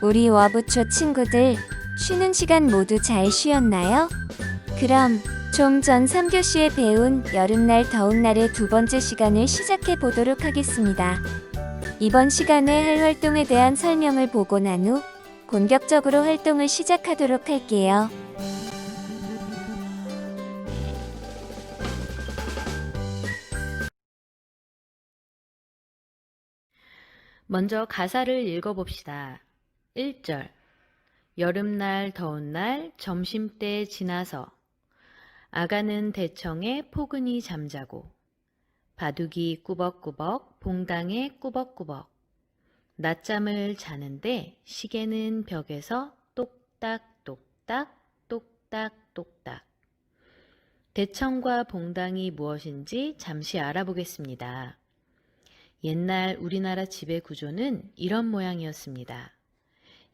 우리 와부초 친구들 쉬는 시간 모두 잘 쉬었나요? 그럼 좀 전 3교시에 배운 여름날 더운 날의 두 번째 시간을 시작해 보도록 하겠습니다. 이번 시간에 할 활동에 대한 설명을 보고 난 후 본격적으로 활동을 시작하도록 할게요. 먼저 가사를 읽어봅시다. 1절. 여름날 더운 날 점심때 지나서 아가는 대청에 포근히 잠자고 바둑이 꾸벅꾸벅 봉당에 꾸벅꾸벅 낮잠을 자는데 시계는 벽에서 똑딱똑딱 똑딱똑딱 대청과 봉당이 무엇인지 잠시 알아보겠습니다. 옛날 우리나라 집의 구조는 이런 모양이었습니다.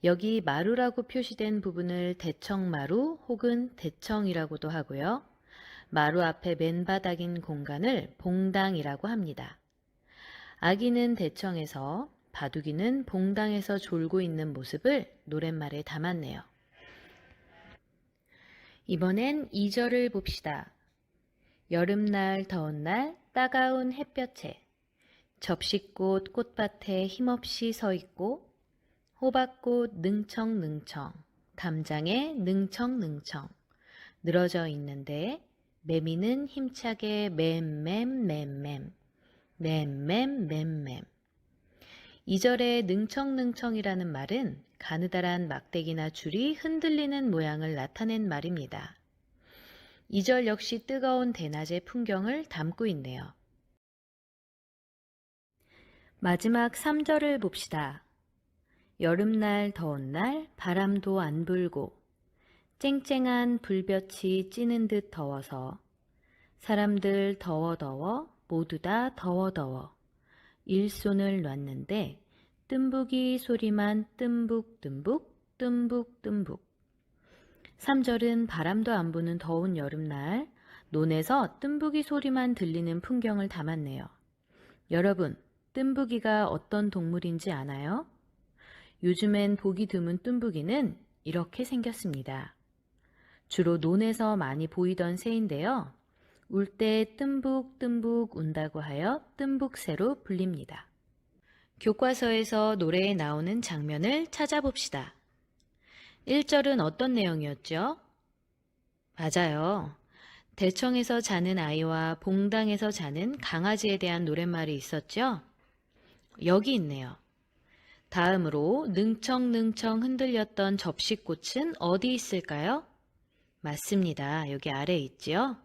여기 마루라고 표시된 부분을 대청마루 혹은 대청이라고도 하고요. 마루 앞에 맨바닥인 공간을 봉당이라고 합니다. 아기는 대청에서 바둑이는 봉당에서 졸고 있는 모습을 노랫말에 담았네요. 이번엔 2절을 봅시다. 여름날 더운 날 따가운 햇볕에 접시꽃 꽃밭에 힘없이 서 있고 호박꽃 능청능청 담장에 능청능청 늘어져 있는데 매미는 힘차게 맴맴맴맴 맴맴맴맴 이절의 능청능청이라는 말은 가느다란 막대기나 줄이 흔들리는 모양을 나타낸 말입니다. 이절 역시 뜨거운 대낮의 풍경을 담고 있네요. 마지막 3절을 봅시다. 여름날 더운 날 바람도 안 불고 쨍쨍한 불볕이 찌는 듯 더워서 사람들 더워 더워 모두 다 더워 더워 일손을 놨는데 뜸부기 소리만 뜸북뜸북 뜸북뜸북 3절은 바람도 안 부는 더운 여름날 논에서 뜸부기 소리만 들리는 풍경을 담았네요. 여러분, 뜸부기가 어떤 동물인지 아나요? 요즘엔 보기 드문 뜸부기는 이렇게 생겼습니다. 주로 논에서 많이 보이던 새인데요. 울 때 뜸북뜸북 운다고 하여 뜸북새로 불립니다. 교과서에서 노래에 나오는 장면을 찾아봅시다. 1절은 어떤 내용이었죠? 맞아요. 대청에서 자는 아이와 봉당에서 자는 강아지에 대한 노랫말이 있었죠? 여기 있네요. 다음으로 능청능청 흔들렸던 접시꽃은 어디 있을까요? 맞습니다. 여기 아래에 있지요?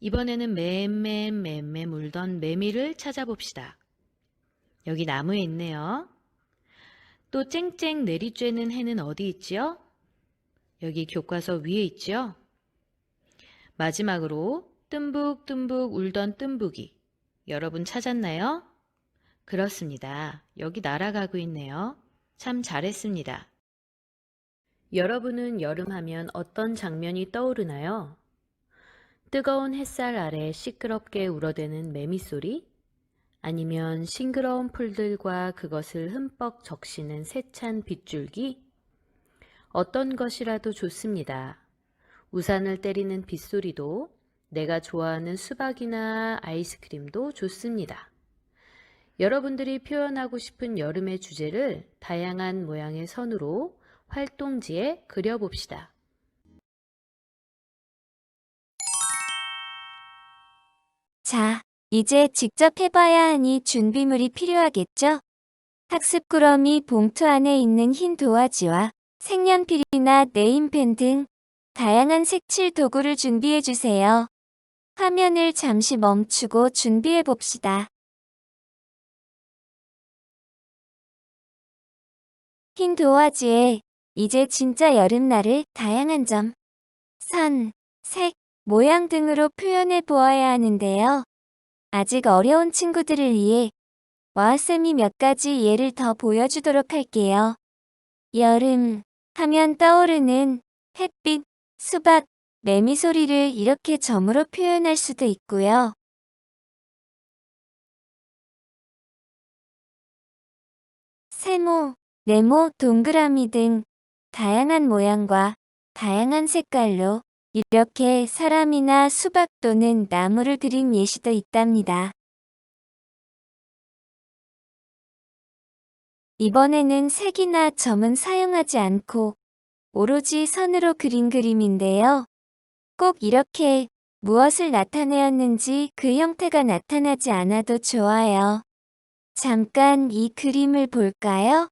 이번에는 맴맴맴맴 울던 매미를 찾아봅시다. 여기 나무에 있네요. 또 쨍쨍 내리쬐는 해는 어디 있지요? 여기 교과서 위에 있지요? 마지막으로 뜸북뜸북 울던 뜸북이. 여러분 찾았나요? 그렇습니다. 여기 날아가고 있네요. 참 잘했습니다. 여러분은 여름하면 어떤 장면이 떠오르나요? 뜨거운 햇살 아래 시끄럽게 울어대는 매미 소리? 아니면 싱그러운 풀들과 그것을 흠뻑 적시는 세찬 빗줄기? 어떤 것이라도 좋습니다. 우산을 때리는 빗소리도 내가 좋아하는 수박이나 아이스크림도 좋습니다. 여러분들이 표현하고 싶은 여름의 주제를 다양한 모양의 선으로 활동지에 그려봅시다. 자, 이제 직접 해봐야 하니 준비물이 필요하겠죠? 학습 꾸러미 봉투 안에 있는 흰 도화지와 색연필이나 네임펜 등 다양한 색칠 도구를 준비해 주세요. 화면을 잠시 멈추고 준비해 봅시다. 흰 도화지에 이제 진짜 여름날을 다양한 점, 선, 색, 모양 등으로 표현해 보아야 하는데요. 아직 어려운 친구들을 위해 와쌤이 몇 가지 예를 더 보여주도록 할게요. 여름 하면 떠오르는 햇빛, 수박, 매미 소리를 이렇게 점으로 표현할 수도 있고요. 세모, 네모, 동그라미 등 다양한 모양과 다양한 색깔로 이렇게 사람이나 수박 또는 나무를 그린 예시도 있답니다. 이번에는 색이나 점은 사용하지 않고 오로지 선으로 그린 그림인데요. 꼭 이렇게 무엇을 나타내었는지 그 형태가 나타나지 않아도 좋아요. 잠깐 이 그림을 볼까요?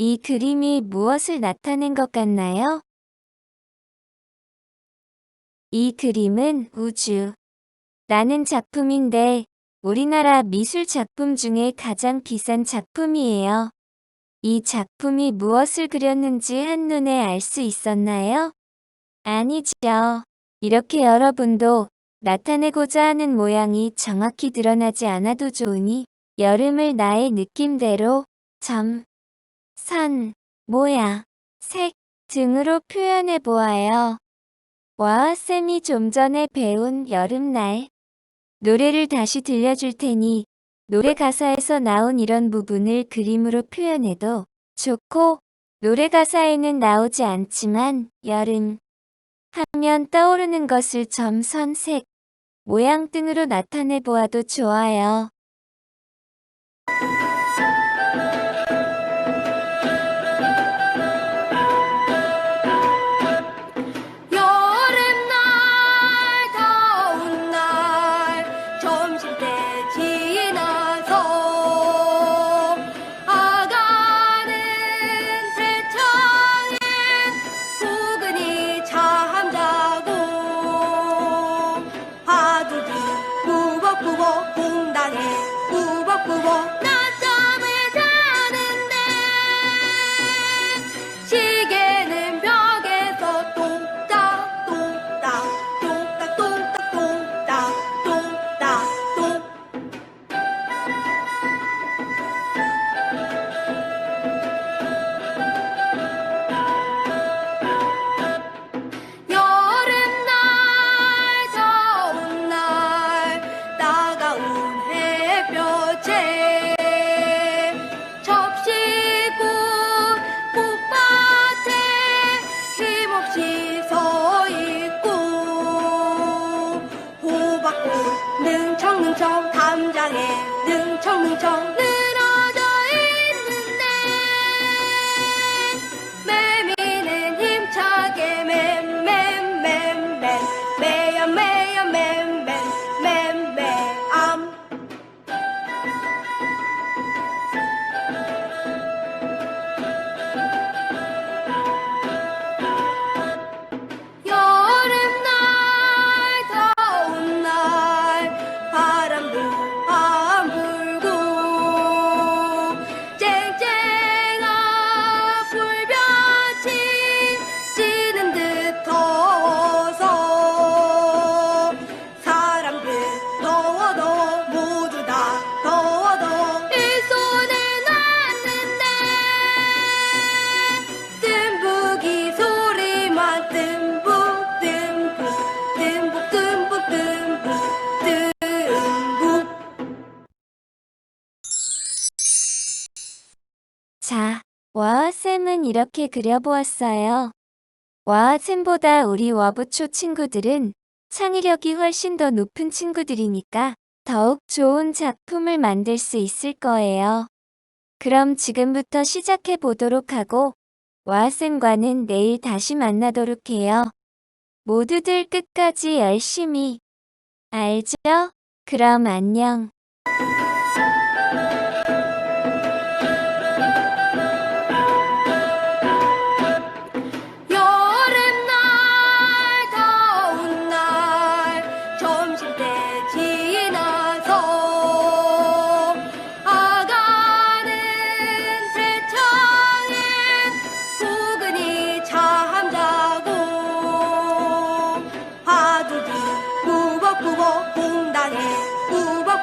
이 그림이 무엇을 나타낸 것 같나요? 이 그림은 우주 라는 작품인데 우리나라 미술 작품 중에 가장 비싼 작품이에요. 이 작품이 무엇을 그렸는지 한눈에 알 수 있었나요? 아니죠. 이렇게 여러분도 나타내고자 하는 모양이 정확히 드러나지 않아도 좋으니 여름을 나의 느낌대로 점, 선, 모양, 색 등으로 표현해 보아요. 와, 쌤이 좀 전에 배운 여름날 노래를 다시 들려줄 테니 노래 가사에서 나온 이런 부분을 그림으로 표현해도 좋고 노래 가사에는 나오지 않지만 여름 하면 떠오르는 것을 점, 선, 색, 모양 등으로 나타내 보아도 좋아요. 점 이렇게 그려보았어요. 와쌤보다 우리 와부초 친구들은 창의력이 훨씬 더 높은 친구들이니까 더욱 좋은 작품을 만들 수 있을 거예요. 그럼 지금부터 시작해 보도록 하고 와쌤과는 내일 다시 만나도록 해요. 모두들 끝까지 열심히. 알죠? 그럼 안녕.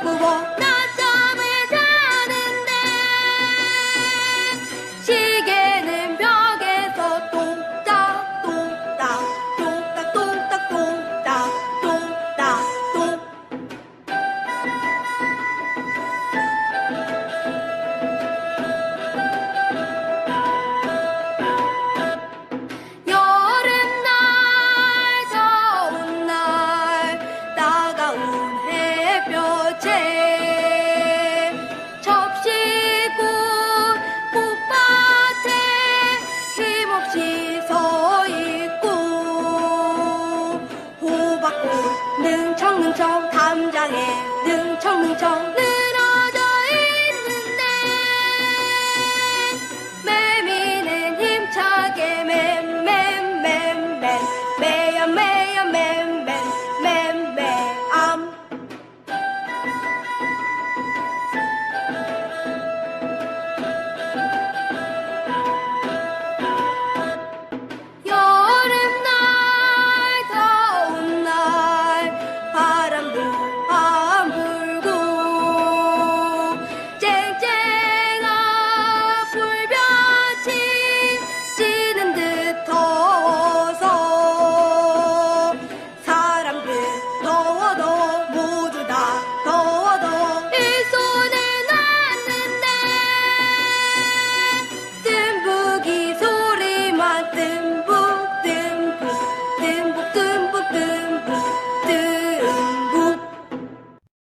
we're 향해 능청능청